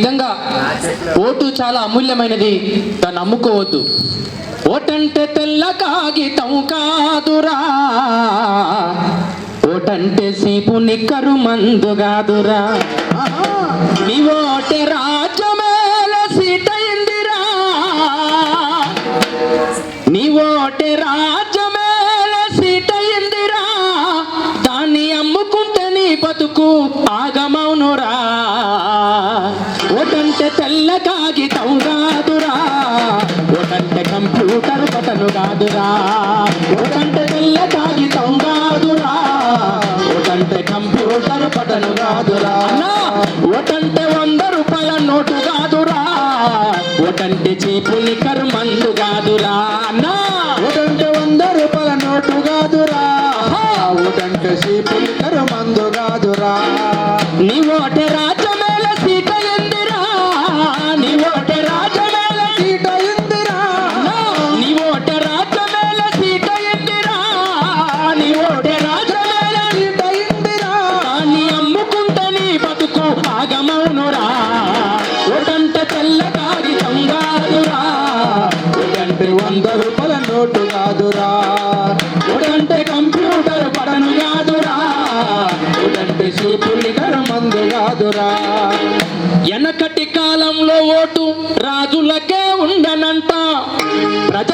నిజంగా ఓటు చాలా అమూల్యమైనది. దాన్ని అమ్ముకోవద్దు ఓటంటే తెల్ల కాగితం కాదురా. ఓటంటే సీపు నిక్కరు మందు కాదురా. నీ ఓటే రాజమేల సీటైందిరా నీ ఓటే రాజమేల సీటైందిరా దాన్ని అమ్ముకుంటే నీ బతుకు ఆగ కాగితం కాదురా ఓటంటే కంప్యూటర్ బటను కాదురా. ఓటంటే తెల్ల కాగితం కాదురా ఓటంటే కంప్యూటర్ బటను కాదురా. అన్నా, ఓటంటే వంద రూపాయల నోటు కాదురా. ఓటంటే చీపుని కర్మందు కాదురా. అన్నా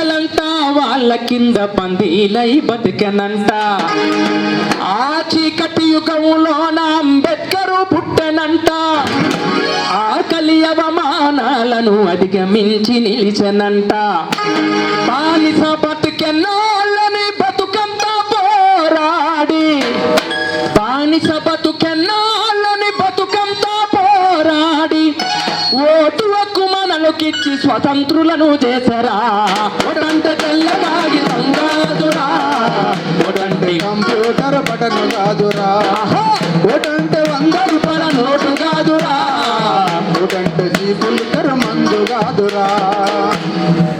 ప్రజలంతా వాళ్ళ కింద పందిలై బతికెనంట. ఆ చీకటి యుగంలోన అంబేద్కరు పుట్టెనంట. ఆకలి అవమానాలను అధిగమించి నిలిచెనంట. బానిస బతుకెన్నోళ్ళని బతుకంతా పోరాడి. బానిస బతుకెన్నాళ్ళని బతుకంతా పోరాడి. ఓటు హక్కు మనలకిచ్చి స్వతంత్రులను చేసరా. ఒడంట తెల్లగాగి సంగాదురా. ఒడంటి కంప్యూటర్ బటన్ కాదురా. ఓటంటే వంద రూపాయల నోటు కాదురా. ఓటంటే సీపులికర మందు కాదురా.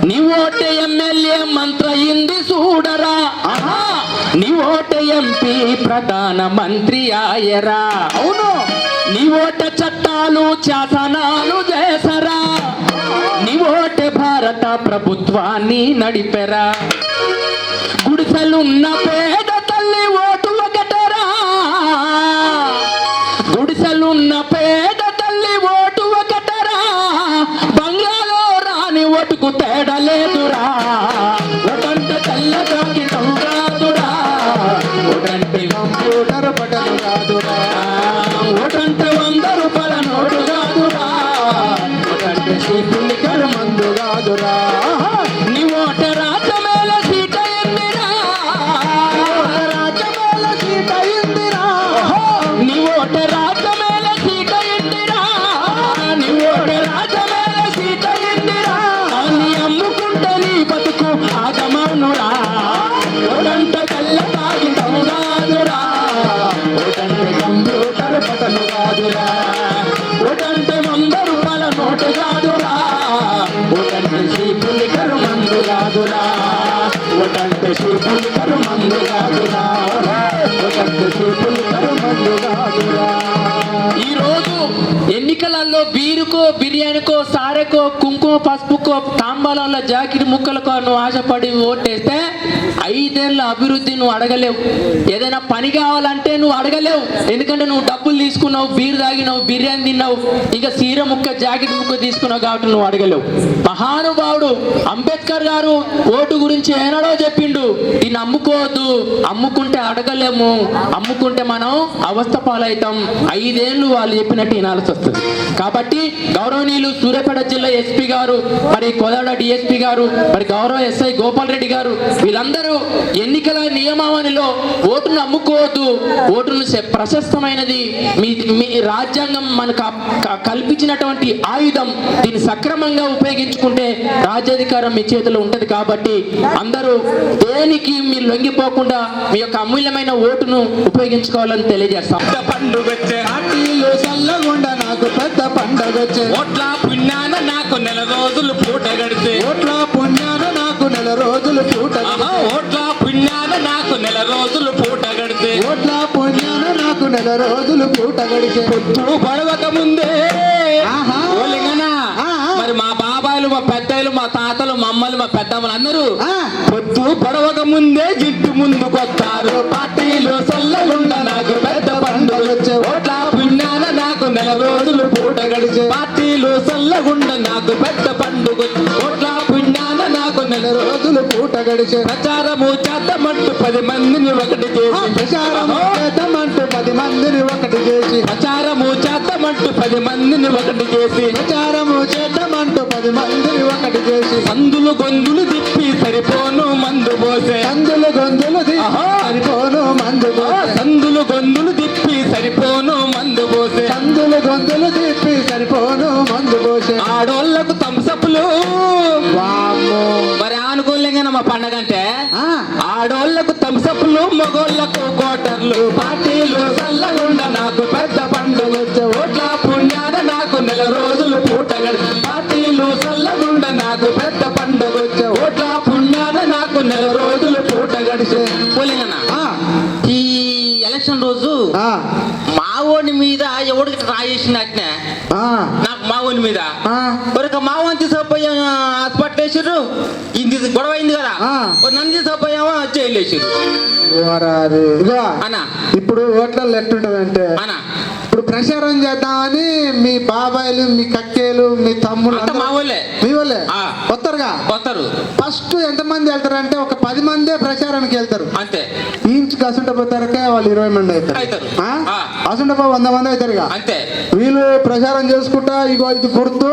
నీ ఓటే ఎమ్మెల్యే మంత్ర ఇంది చూడరా ఆహా! నీ ఓటే ఎంపీ ప్రధాన మంత్రి ఆయరా. అవును. నీ ఓట చట్టాలు శాసనాలు చేసరా. నీ ఓటే భారత ప్రభుత్వాన్ని నడిపెరా. గుడిసెలున్న పేద ఓటంటే సీపులి కాదురా. కాదురా. ఎన్నికలలో బీరుకో బిర్యానీకో సారెకో కుంకుమ పసుపుకో తాంబాలలో జాకెట్ ముక్కలకో నువ్వు ఆశపడి ఓటేస్తే ఐదేళ్ళ అభివృద్ధి నువ్వు అడగలేవు. ఏదైనా పని కావాలంటే నువ్వు అడగలేవు. ఎందుకంటే నువ్వు డబ్బులు తీసుకున్నావు బీర్ తాగినావు బిర్యానీ తిన్నావు ఇంకా సీర ముక్క జాకెట్ ముక్క తీసుకున్నావు కాబట్టి నువ్వు అడగలేవు. మహానుభావుడు అంబేద్కర్ గారు ఓటు గురించి ఏనాడో చెప్పిండు. ఈ నమ్ముకోవద్దు అమ్ముకుంటే అడగలేము అమ్ముకుంటే మనం అవస్థ పాలవుతాం. ఐదేళ్ళు వాళ్ళు చెప్పినట్టు వినాల్సి వస్తుంది. కాబట్టి గౌరవనీయులు సూర్యాపేట జిల్లా ఎస్పీ గారు మరి కోదాడ డిఎస్పీ గారు మరి గౌరవ ఎస్ఐ గోపాల్ రెడ్డి గారు వీళ్ళందరూ ఎన్నికల నియమావళిలో ఓటును అమ్ముకోవద్దు. ఓటును ప్రశస్తమైనది. మీ మీ రాజ్యాంగం మనకు కల్పించినటువంటి ఆయుధం. దీన్ని సక్రమంగా ఉపయోగించుకుంటే రాజ్యాధికారం మీ చేతిలో ఉంటది కాబట్టి అందరూ దేనికి మీరు లొంగిపోకుండా మీ యొక్క అమూల్యమైన ఓటును ఉపయోగించుకోవాలని తెలియజేస్తాం. నాకు పెద్ద పండగొచ్చే. ఓట్ల పుణ్యాన నాకు నెల రోజులు పూట గడితే. ఓట్ల పుణ్యాన నాకు నెల రోజులు నెల రోజులు పూట గడిచే పొద్దు పడవక ముందే. మరి మా బాబాయిలు మా పెద్దలు మా తాతలు మా అమ్మలు మా పెద్దమ్మలు అందరూ. పొద్దు పడవక ముందే జిట్టు ముందుకొస్తారు. పార్టీలు సల్లగుండ నాకు పెద్ద పండుగ. వచ్చే ఓట్ల పుణ్యాన నాకు నెల రోజులు పూట గడిచే. పార్టీలు సల్లగుండ నాకు పెద్ద పండుగ. గడిచే ప్రచారము చేద్దామంటూ పది మందిని ఒకటి చేసి. ప్రచారం అహో. చేద్దామంటూ పది మందిని ఒకటి చేసి. ప్రచారము చేద్దామంటూ పది మందిని ఒకటి చేసి. ప్రచారము చేద్దామంటూ పది మందిని ఒకటి చేసి. సందులు గొంతులు తిప్పి సరిపోను మందు పోసే. కందులు గొంతులు. సరిపోను మందు ఆ, సందులు గొంతులు తిప్పి సరిపోను మందు పోసే. కందులు గొంతులు తిప్పి సరిపోను మందు పోసే. ఆడోళ్ళకు తంసపులు ఆనుకోలేగా మా పండగ అంటే ఆడోళ్ళకు తంసపులు మగోళ్ళకు కోటర్లు పార్టీలు చల్లగుండ నాకు పెద్ద పండుగ వచ్చే ఓట్ల పుణ్యాన నాకు నెల రోజులు పూట. పార్టీలు చల్లగుండ నాకు పెద్ద పండుగ వచ్చే ఓట్ల పుణ్యాన నాకు నెల రోజులు పూట గడిచే. పోలేంగన్నా ఆ, ఈ ఎలక్షన్ రోజు ఆ, మావోని మీద ఎవడికి ఆ, నాకు మావోని మీద. ఒక మావోని తీసుకుపోయి హాస్పిటల్ వేసారు ఇది గొడవ అయింది కదా. నన్ను తీసుకుపోయామో జైలు వేసారు ఓరారి. ఇదిగో, అన్నా. ఇప్పుడు ఓట్లలో ఎట్టుంటదంటే అన్నా. ఇప్పుడు ప్రచారం చేద్దామని మీ బాబాయిలు మీ కక్కేలు మీ అందరూ- మా వాళ్ళే. మీ వాళ్ళే? ఆ. వస్తారుగా వస్తారు ఫస్ట్ ఎంతమంది వెళ్తారంటే ఒక పది మందే ప్రచారానికి వెళ్తారు అంతే ఇంచు కసుంట పోతారకే వాళ్ళు ఇరవై మంది అవుతారు అవుతారు. ఆ? ఆ. అసుంట పో వంద మంది అవుతారు అంతే వీళ్ళు ప్రచారం చేసుకుంటా ఇగో ఇది గుర్తు.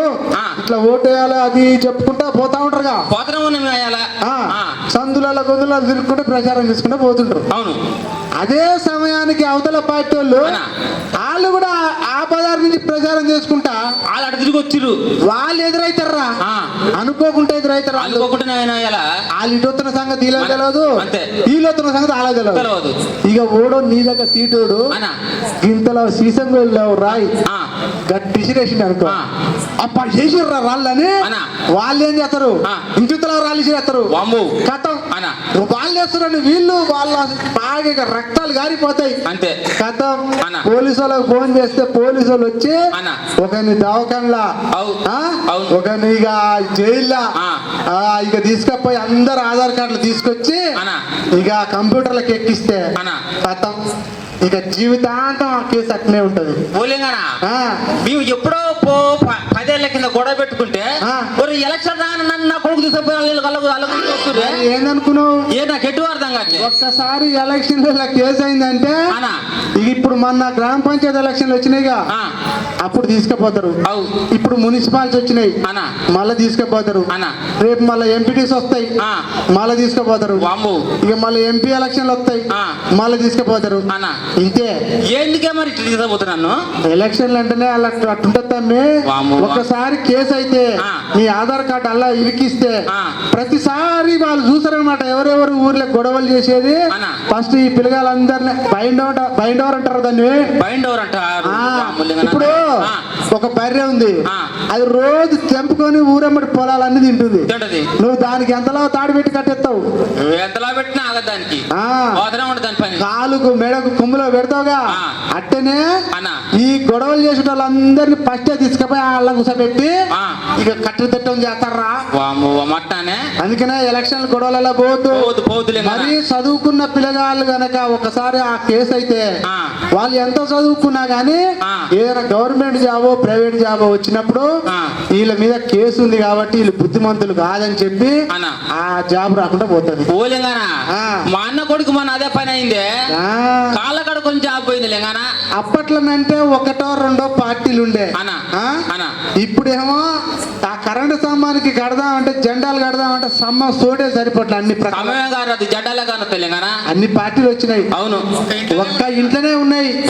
ఇట్లా ఓటు వేయాలి అది చెప్పుకుంటా పోతా ఉంటారుగా పోతనే. సందులలో గొంతులలో తిరుగుకుంటే ప్రచారం చేసుకుంటా పోతుంటారు అవును అదే సమయానికి అవతల పార్టీ వాళ్ళు? వాళ్ళు కూడా ఆ పదార్థ నుంచి ప్రచారం చేసుకుంటా వాళ్ళు అటు తిరిగి వచ్చిర్రు వాళ్ళు ఎదురైతారా ఆ. ఎదురైతారు వాళ్ళు అనుకోకుండా ఎలా? వాళ్ళు ఇటు వస్తున్న సంగతి వీళ్ళకి తెలియదు. అంతే. వీళ్ళు వస్తున్న సంగతి వాళ్ళకి తెలియదు. ఇక ఓడో నీ దగ్గర తీటోడు ఇంతలో సీసంలో రాయి. ఆ. గట్టి విసిరేసిండు అనుకో. ఆ. అప్ప చేసిర్రా రాళ్ళని. వాళ్ళు ఏం చేస్తారు. ఇంటిలో రాళ్ళు చేస్తారు కథం. వాళ్ళు వేస్తారని వీళ్ళు వాళ్ళ బాగా రక్తాలు గారిపోతాయి. అంతే. కథం. పోలీసు వాళ్ళకి ఫోన్ చేస్తే పోలీసు వాళ్ళు వచ్చి. ఒకరిని దవాఖానలా. ఒకరిని ఇక జైల్లో ఇక తీసుకపోయి అందరు ఆధార్ కార్డులు తీసుకొచ్చి. ఇక కంప్యూటర్లకు ఎక్కిస్తే. కథం ఇక జీవితాంతం ఆ కేసు అట్నే ఉంటది మేము ఎప్పుడో పో ప- పదేళ్ళ కింద గొడవ పెట్టుకుంటే. ఒక ఎలక్షన్ రాని నన్ను నా కొడుకు తీసుకుపోయి వాళ్ళు అల్లగు అల్లగు వస్తుర్రే. మరి ఏందనుకున్నావు? ఏ నాకు ఎటు అర్థం కాదు ఒక్కసారి ఎలక్షన్లో కేసు అయిందంటే ఇప్పుడు మన గ్రామ పంచాయతీ ఎలక్షన్లు వచ్చినాయిగా. అప్పుడు తీసుకుపోతారు. ఇప్పుడు మున్సిపాలిటీ వచ్చినాయి. మళ్ళీ తీసుకుపోతారు. రేపు మళ్ళీ ఎంపీటీస్ వస్తాయి. ఆ. మళ్ళీ తీసుకుపోతారు. ఇక మళ్ళీ ఎంపీ ఎలక్షన్లు వస్తాయి. ఆ. మళ్ళీ తీసుకుపోతారు. ఇంతే. ఎందుకే మరి ఇట్లా తీసుకుపోతున్నా నన్ను? ఎలక్షన్లు అంటేనే అలా అట్టుంటది వామ్మో. ఒకసారి కేసు అయితే. నీ ఆధార్ కార్డు అలా ఇరికిస్తే. ప్రతిసారి వాళ్ళు చూసారనమాట ఎవరెవరు ఊర్లో గొడవలు చేసేది. ఫస్ట్ ఈ పిల్లగాళ్ళందరినీ బైండ్ అవుట్ బైండ్ ఓవర్ అంటారు దాన్ని బైండ్ ఓవర్ అంటారు. ఇప్పుడు ఒక బర్రె ఉంది. అది రోజు తెంపుకొని ఊరమ్మడి పొలాలన్నీ తింటుంది నువ్వు దానికి ఎంతలో తాడు పెట్టి కట్టేస్తావు ఎంతలా పెట్టినా దానికి ఆ. పోతనే ఉండదు దాని పని కాలుకు మెడకు కొమ్ములో పెడతావుగా. అట్టనే. ఈ గొడవలు చేసిన వాళ్ళందరినీ ఫస్ట్ తీసుకుపోయి వాళ్ళ కూసబెట్టి ఆ. ఇక కట్టుదిట్టం చేస్తారా వాము మట్టానే అందుకనే ఎలక్షన్ గొడవలలో పోతూ మరి చదువుకున్న పిల్లగాళ్ళు గనక ఒకసారి ఆ కేసు అయితే. వాళ్ళు ఎంత చదువుకున్నా గానీ. ఏదైనా గవర్నమెంట్ జాబో ప్రైవేట్ జాబో వచ్చినప్పుడు. వీళ్ళ మీద కేసు ఉంది కాబట్టి వీళ్ళు బుద్ధిమంతులు కాదని చెప్పి. ఆ జాబ్ రాకుండా పోతుంది. మా అన్న కొడుకు మన అదే పని అయిందే. కాళ్ళ కడ కొంచెం ఆగిపోయింది లేంగానా అప్పట్లోనంటే ఒకటో రెండో పార్టీలు ఉండే. ఇప్పుడేమో ఆ కరెంటు స్తంభానికి కడదామంటే జెండాలు కడదామంటే స్తంభం సోటే సరిపోట్ల అన్ని గారు అది తెలంగాణ. అన్ని పార్టీలు వచ్చినాయి. అవును. ఒక్క ఇంట్లోనే ఉన్నాయి.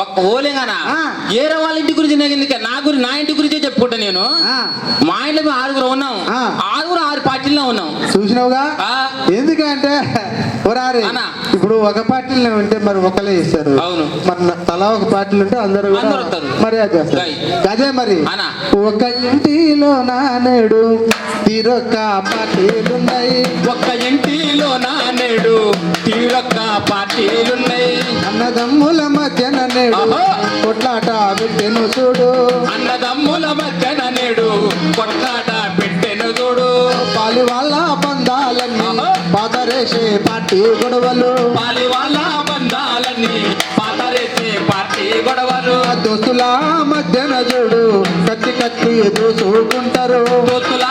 ఒక్క ఓలేంగానా ఆ. ఏరే వాళ్ళ ఇంటి గురించి ఎందుకే? నా గురించి నా ఇంటి గురించే చెప్పుకుంటా నేను. ఆ, మా ఇంట్లో ఆరుగురు ఉన్నాం. ఆరుగురు ఆరు పార్టీల్లో ఉన్నాం. చూసినావుగా? ఎందుకంటే. ఇప్పుడు ఒక పార్టీలో ఉంటే మరి ఒకలే ఇస్తారు అవును. మరి తలా ఒక పార్టీలు ఉంటే అందరూ. మర్యాద చేస్తారు. అదే మరి. ఒక ఇంటిలో నానేడు తీరొక్క పార్టీలున్నాయి ఒక్క ఇంటిలో నా నేడు తీరొక్క పార్టీలున్నాయి అన్నదమ్ముల మధ్యన నేడు. కొట్లాట పెట్టెను చూడు అన్నదమ్ముల మధ్యన నేడు కొట్లాట పెట్టెను చూడు పాలి వాళ్ళ బంధాలన్నీ ఆహా. పార్టీ గొడవలు. పాలి వాళ్ళ బంధాలన్నీ పాతరేసే పార్టీ గొడవలు. దోస్తుల మధ్యన చూడు కత్తి కత్తి దూసుకుంటారు. దోస్తుల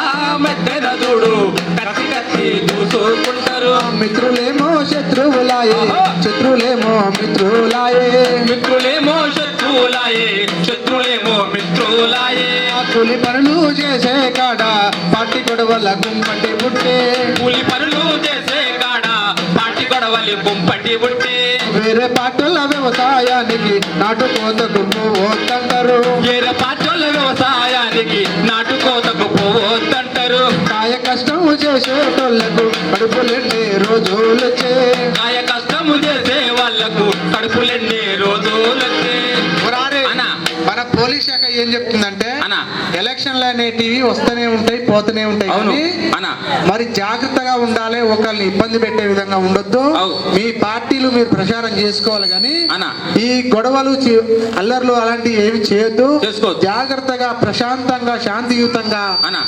మధ్యన చూడు కత్తి కత్తి దూసుకుంటారు. మిత్రులేమో శత్రువులాయే ఆహా. శత్రువులేమో మిత్రులాయే. మిత్రులేమో శత్రువులాయే శత్రులేమో మిత్రులాయే. ఆ కూలి పనులు చేసే కాడ పార్టీ గొడవల గుంపటి పుట్టే. కూలి పనులు చేసే గొడవలి గుంపటి ఉంటే వేరే పార్టీల వ్యవసాయానికి నాటు కోతకు పోవద్దంటారు వేరే పార్టీల వ్యవసాయానికి నాటుకోతకు పోవద్దంటారు కాయ కష్టం చేసేటోళ్ళకు కడుపులెండే రోజులొచ్చే. కాయ కష్టము చేసే వాళ్ళకు కడుపులెన్ని పోలీస్ శాఖ ఏం చెప్తుందంటే. ఎలక్షన్లు అనేటివి వస్తూనే ఉంటాయి పోతూనే ఉంటాయి. కానీ. మరి జాగ్రత్తగా ఉండాలి ఒకరిని ఇబ్బంది పెట్టే విధంగా ఉండొద్దు. మీ పార్టీలు మీరు ప్రచారం చేసుకోవాలి కానీ. ఈ గొడవలు అల్లర్లు అలాంటివి ఏమి చేయొద్దు. జాగ్రత్తగా ప్రశాంతంగా శాంతియుతంగా.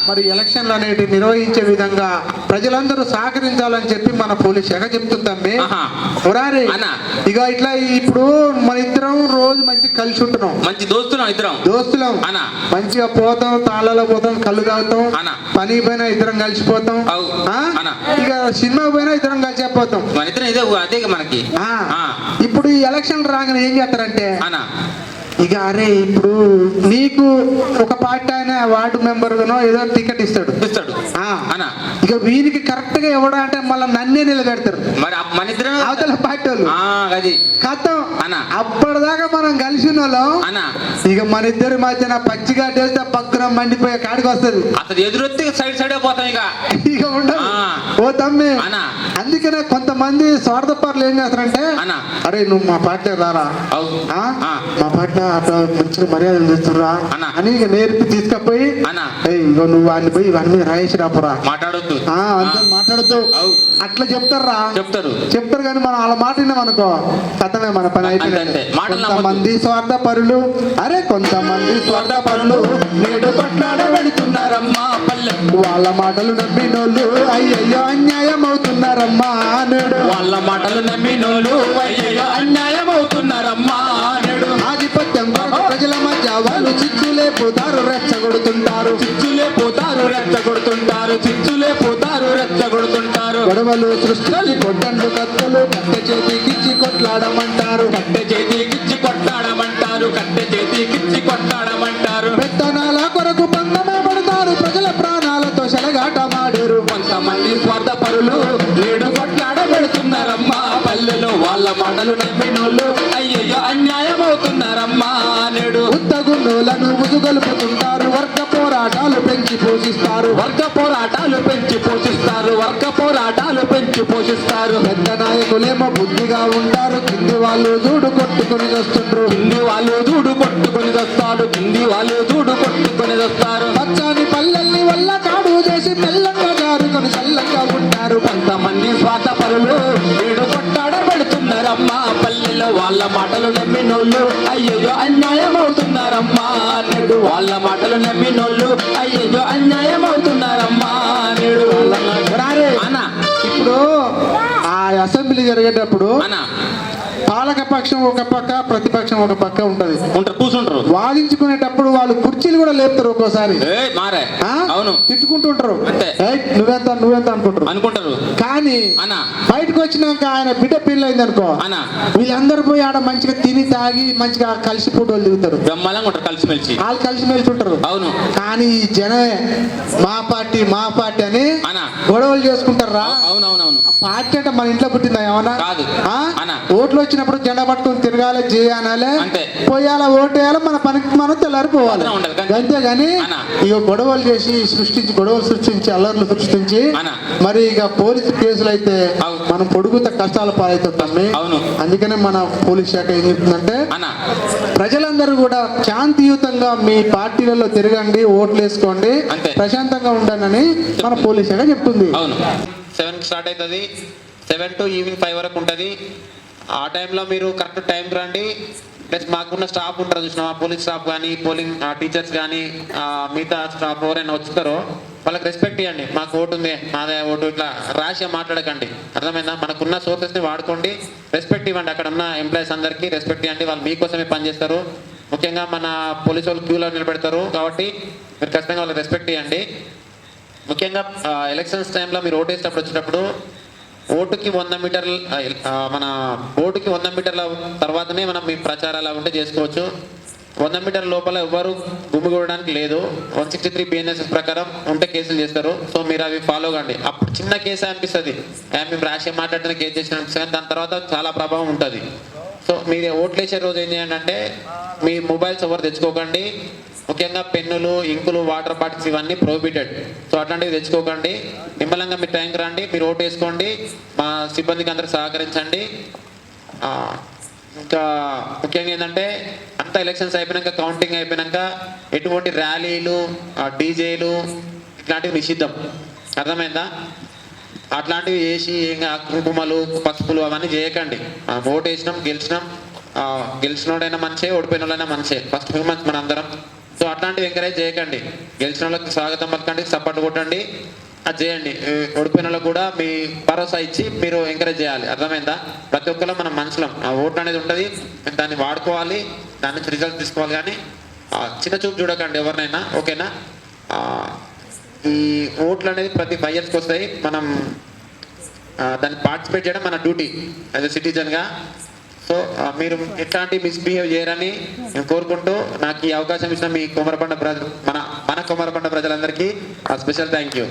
మరి ఎలక్షన్లు అనేటివి నిర్వహించే విధంగా ప్రజలందరూ సహకరించాలని చెప్పి మన పోలీస్ శాఖ చెప్తుందండి ఆహా. మురారి అన్నా. ఇక ఇట్లా ఇప్పుడు మన ఇద్దరం రోజు మంచి కలిసి ఉంటున్నాం మంచి దోస్తున్నాం ఇద్దరం దోస్తులం అన్నా. మంచిగా పోతాం తాళాలో పోతాం కళ్ళు తాగుతాం అన్నా. పని పోయినా ఇద్దరం కలిసిపోతాం? అన్నా. ఇక సినిమా పోయినా ఇద్దరం కలిసిపోతాం మన ఇద్దరం ఇదే అదే మనకి. ఇప్పుడు ఈ ఎలక్షన్ రాగానే ఏం చేస్తారంటే అన్నా ఇక అరే ఇప్పుడు నీకు ఒక పార్టీ ఆయన వార్డు మెంబర్ ఏదో టికెట్ ఇస్తాడు. ఇస్తాడు. ఆ. అన్నా ఇక వీరికి కరెక్ట్గా ఎవడా అంటే మళ్ళీ నన్నే నిలబెడతారు. మరి మన ఇద్దరం? అవతల పార్టీ వాళ్ళు అది. కథం. అన్నా. అప్పటిదాకా మనం కలిసిన వాళ్ళం అన్నా ఇక మన ఇద్దరి మధ్యన పచ్చిగా వేస్తే పక్కన మండిపోయే కాడికి వస్తుంది. అసలు ఎదురొత్తి సైడ్ సైడే పోతాం ఇక. ఇక ఉండదు. ఆ. ఓ తమ్మి. అన్నా. అందుకనే కొంతమంది స్వార్థపరులు ఏం చేస్తారంటే అన్నా. అరే నువ్వు మా పార్టీ రారా. మా పార్టీ మంచిగా మర్యాదలు చేస్తుర్రా? అన్నా. అని నేర్పి తీసుకపోయి అన్నా. "ఏయ్, ఇగో నువ్వు వాడిని పోయి ఇవన్నీ రాయేసి రాపురా మాట్లాడొద్దు. మాట్లాడుతూ అవు. అట్లా చెప్తారా చెప్తారు. చెప్తారు కానీ మనం వాళ్ళ మాట అనుకో కథమే మన పని అయిపోయింది. కొంతమంది స్వార్థ పరులు అరే కొంతమంది స్వార్థ పరులు నేడు కొట్లాడ పెడుతున్నారమ్మా వాళ్ళ మాటలు నమ్మినోళ్ళు అయ్యయ్యో అన్యాయం అవుతున్నారమ్మా నేడు. వాళ్ళ మాటలు నమ్మినోళ్ళు అయ్యయ్యో అన్యాయం అవుతున్నారమ్మా పోతారు రెచ్చగొడుతుంటారు చిచ్చులే పోతారు రెచ్చగొడుతుంటారు. గొడవలు సృష్టించి కొట్టండు కత్తులు కట్టె చేతికిచ్చి కొట్లాడమంటారు. కట్టె చేతికిచ్చి కొట్టాడమంటారు కట్టె చేతికిచ్చి కొట్టాడమంటారు పెత్తనాల కొరకు పందమే పడతారు ప్రజల ప్రాణాలతో చెలగాటమాడారు కొంతమంది స్వార్థ పరులు నేడు కొట్లాడ పెడుతున్నారమ్మా పల్లెలు వాళ్ళ మాటలు నమ్మినోళ్ళు అయ్యయ్యో అన్యాయం అవుతున్నారమ్మా నేడు ఉత్తగుండులను ముసుగొలుపుతుంటారు వర్గ పోరాటాలు పెంచి పోషిస్తారు. వర్గ పోరాటాలు పెంచి పోషిస్తారు. వర్గ పోరాటాలు పెంచి పోషిస్తారు. పెద్ద నాయకులేమో బుద్ధిగా ఉంటారు. కింది వాళ్ళు చూడు కొట్టుకుని వస్తుండ్రు కింది వాళ్ళు దూడు కొట్టుకొని వస్తాడు కింది వాళ్ళు దూడు కొట్టుకొని వస్తారు పచ్చని పల్లెల్ని వల్ల కాడు చేసి మెల్లంగా జారుకొని చల్లంగా ఉంటారు. కొంతమంది స్వాత పరులు పల్లెలో వాళ్ళ మాటలు నమ్మినోళ్ళు అయ్యయ్యో అన్యాయం అవుతున్నారమ్మా నేడు. వాళ్ళ మాటలు నమ్మినోళ్ళు అయ్యయ్యో అన్యాయం అవుతున్నారమ్మా నేడు. అన్నా ఇప్పుడు ఆ అసెంబ్లీ జరిగేటప్పుడు అన్నా. పాలక పక్షం ఒక పక్క ప్రతిపక్షం ఒక పక్క ఉంటది. ఉంటారు కూర్చుంటారు. వాదించుకునేటప్పుడు వాళ్ళు కుర్చీలు కూడా లేపుతారు ఒక్కోసారి. మారే? అవును. తిట్టుకుంటుంటారు. అంతే. "ఏయ్, నువ్వెంత నువ్వెంత అనుకుంటారు. అనుకుంటారు. కానీ బయటకు వచ్చినాక ఆయన బిడ్డ పిల్ల అయిందనుకో అన్నా వీళ్ళందరూ పోయి ఆడ మంచిగా తిని తాగి మంచిగా కలిసి ఫోటోలు దిగుతారు. బ్రహ్మాలంగా ఉంటారు కలిసిమెలిసి. వాళ్ళు కలిసి మెలిసి ఉంటారు. అవును. కానీ ఈ జనమే మా పార్టీ మా పార్టీ అని. గొడవలు చేసుకుంటారా? అవునవునవును. పార్టీ అంటే మన ఇంట్లో పుట్టిందా ఏమన్నా? కాదు. ఓట్లు వచ్చినప్పుడు జెండా పట్టుకొని తిరగాలి చేయాలి. పోయాల ఓటు వేయాలి మన పనికి మనం తెల్లారిపోవాలి అంతేగాని. ఇక గొడవలు చేసి సృష్టించి గొడవలు సృష్టించి అల్లర్లు సృష్టించి. మరి ఇక పోలీసు కేసులు అయితే. మనం పొడుగుత కష్టాల పాలవుతాం అవును. అందుకనే మన పోలీస్ శాఖ ఏం చెప్తుందంటే ప్రజలందరూ కూడా శాంతియుతంగా మీ పార్టీలలో తిరగండి ఓట్లు వేసుకోండి. ప్రశాంతంగా ఉండండి మన పోలీస్ శాఖ చెప్తుంది అవును సెవెన్ స్టార్ట్ అవుతుంది సెవెన్ టు ఈవినింగ్ ఫైవ్ వరకు ఉంటుంది ఆ టైంలో మీరు కరెక్ట్ టైంకి రండి. ప్లస్ మాకున్న స్టాఫ్ ఉంటారు చూసిన పోలీస్ స్టాఫ్ కానీ పోలింగ్ టీచర్స్ కానీ మిగతా స్టాఫ్ ఎవరైనా వచ్చుతారో వాళ్ళకి రెస్పెక్ట్ ఇవ్వండి. మాకు ఓటు ఉంది మాదే ఓటు ఇట్లా రాసి మాట్లాడకండి. అర్థమైందా? మనకున్న సోర్సెస్ని వాడుకోండి. రెస్పెక్ట్ ఇవ్వండి. అక్కడ ఉన్న ఎంప్లాయీస్ అందరికీ రెస్పెక్ట్ ఇవ్వండి. వాళ్ళు మీకోసమే పనిచేస్తారు. ముఖ్యంగా మన పోలీసు వాళ్ళు క్యూలో నిలబెడతారు. కాబట్టి మీరు ఖచ్చితంగా వాళ్ళకి రెస్పెక్ట్ ఇవ్వండి. ముఖ్యంగా ఎలక్షన్స్ టైంలో మీరు ఓటు వేసేటప్పుడు ఓటుకి వంద మీటర్ల మన ఓటుకి వంద మీటర్ల తర్వాతనే మనం మీ ప్రచారాలు ఉంటే చేసుకోవచ్చు. వంద మీటర్ల లోపల ఎవ్వరు గుమ్మిగూడడానికి లేదు. వన్ సిక్స్టీ త్రీ బిఎన్ఎస్ఎస్ ప్రకారం ఉంటే కేసులు చేస్తారు. సో మీరు అవి ఫాలో కండి. అప్పుడు చిన్న కేసు అనిపిస్తుంది. మేము రాష్ట్రీయ మాట్లాడిన కేసు చేసిన అనిపిస్తుంది. దాని తర్వాత చాలా ప్రభావం ఉంటుంది. సో మీరు ఓట్లు వేసే రోజు ఏం చేయండి అంటే మీ మొబైల్స్ ఎవరు తెచ్చుకోకండి. ముఖ్యంగా పెన్నులు ఇంకులు వాటర్ బాటిల్స్ ఇవన్నీ ప్రోహిబిటెడ్. సో అట్లాంటివి తెచ్చుకోకండి. నిమ్మలంగా మీరు టైంకి రండి మీరు ఓటు వేసుకోండి మా సిబ్బందికి అందరు సహకరించండి. ఇంకా ముఖ్యంగా ఏంటంటే అంతా ఎలక్షన్స్ అయిపోయినాక కౌంటింగ్ అయిపోయినాక ఎటువంటి ర్యాలీలు డీజేలు ఇట్లాంటివి నిషిద్ధం. అర్థమైందా? అట్లాంటివి చేసి ఇంకా కుంకుమలు పసుపులు అవన్నీ చేయకండి. ఓటు వేసినాం గెలిచినాం. గెలిచినోడైనా మంచే ఓడిపోయిన వాళ్ళైనా మంచే. ఫస్ట్ హ్యూమన్స్ మనందరం. సో అట్లాంటివి ఎంకరేజ్ చేయకండి. గెలిచిన వాళ్ళకి స్వాగతం పలకండి సపోర్ట్ కొట్టండి. అది చేయండి. ఓడిపోయిన వాళ్ళకి కూడా మీ భరోసా ఇచ్చి మీరు ఎంకరేజ్ చేయాలి. అర్థమైందా? ప్రతి ఒక్కరు మనం మనుషులం. ఆ ఓటు అనేది ఉంటుంది. దాన్ని వాడుకోవాలి. దాని నుంచి రిజల్ట్ తీసుకోవాలి కానీ చిన్న చూపు చూడకండి ఎవరినైనా. ఓకేనా? ఈ ఓట్లు అనేది ప్రతి ఫైవ్ ఇయర్స్కి వస్తాయి. మనం దాన్ని పార్టిసిపేట్ చేయడం మన డ్యూటీ యాజ్ ఎ సిటిజన్గా సో మీరు ఎట్లాంటి మిస్బిహేవ్ చేయరని నేను కోరుకుంటూ నాకు ఈ అవకాశం ఇచ్చిన మీ కొమరపండ ప్రజలు మన మన కొమరపండ ప్రజలందరికీ స్పెషల్ థ్యాంక్ యూ.